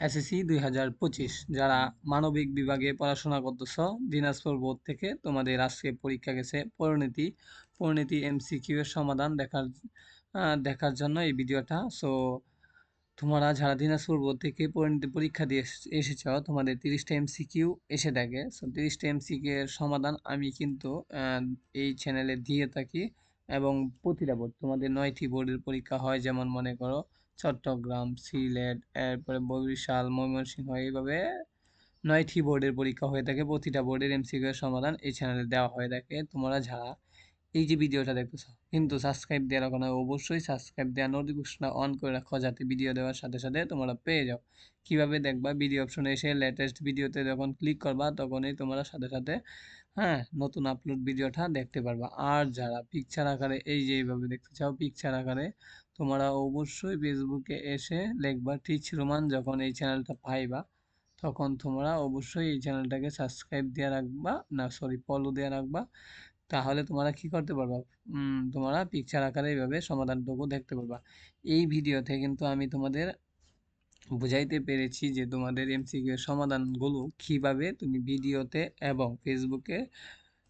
SSC দুই হাজার পঁচিশ। যারা মানবিক বিভাগে পড়াশোনা করতেছ, দিনাজপুর বোর্ড থেকে তোমাদের আজকে পরীক্ষা গেছে পরিণতি। পরিণতি এমসিকিউ এর সমাধান দেখার দেখার জন্য এই ভিডিওটা। সো তোমরা যারা দিনাজপুর বোর্ড থেকে পরিণতি পরীক্ষা দিয়ে এসেছ, তোমাদের তিরিশটা এমসিকিউ এসে থাকে। সো তিরিশটা এমসিকিউ এর সমাধান আমি কিন্তু এই চ্যানেলে দিয়ে থাকি। এবং প্রতিটা বোর্ড, তোমাদের নয়টি বোর্ডের পরীক্ষা হয়, যেমন মনে করো চট্টগ্রাম, সিলেট, এরপরে বরিশাল, ময়মনসিংহ এইভাবে নয়টি বোর্ডের পরীক্ষা হয়ে থাকে। প্রতিটা বোর্ডের এমসিকিউ এর সমাধান এই চ্যানেলে দেওয়া হয়ে থাকে। তোমরা যারা এই যে ভিডিওটা দেখতেছ, কিন্তু সাবস্ক্রাইব দেওয়ার ওখানে অবশ্যই সাবস্ক্রাইব দেওয়া নোটিফিকেশনটা অন করে রাখো, যাতে ভিডিও দেওয়ার সাথে সাথে তোমরা পেয়ে যাও। কীভাবে দেখবা? ভিডিও অপশনে এসে লেটেস্ট ভিডিওতে যখন ক্লিক করবা, তখনই তোমরা সাথে সাথে হ্যাঁ নতুন আপলোড ভিডিওটা দেখতে পারবা। আর যারা পিকচার আকারে এই যে এইভাবে দেখতে চাও পিকচার আকারে তোমরা অবশ্যই ফেসবুকে এসে লিখবা টিচ রোমান যখন এই চ্যানেলটা পাইবা, তখন তোমরা অবশ্যই এই চ্যানেলটাকে সাবস্ক্রাইব দিয়ে রাখবা, না সরি ফলো দেওয়া রাখবা। তাহলে তোমরা কি করতে পারবা? তোমরা পিকচার আকারে এইভাবে সমাধানটুকু দেখতে পারবা। এই ভিডিওতে কিন্তু আমি তোমাদের বুঝাইতে পেরেছি যে তোমাদের এমসিকিউ এর সমাধানগুলো কীভাবে তুমি ভিডিওতে এবং ফেসবুকে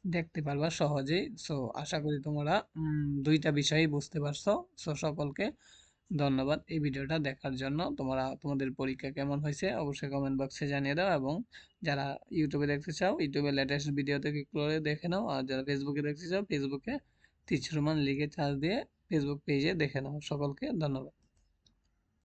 দেখতে পারবা সহজেই। সো আশা করি তোমরা দুইটা বিষয়ই বুঝতে পারছ। সো সকলকে ধন্যবাদ এই ভিডিওটা দেখার জন্য। তোমরা তোমাদের পরীক্ষা কেমন হয়েছে অবশ্যই কমেন্ট বক্সে জানিয়ে দাও এবং যারা ইউটিউবে দেখতে চাও ইউটিউবে লেটেস্ট ভিডিও থেকে করে দেখে নাও আর যারা ফেসবুকে দেখতে চাও ফেসবুকে তিচরুমান লিখে চার্জ দিয়ে ফেসবুক পেজে দেখে নাও। সকলকে ধন্যবাদ।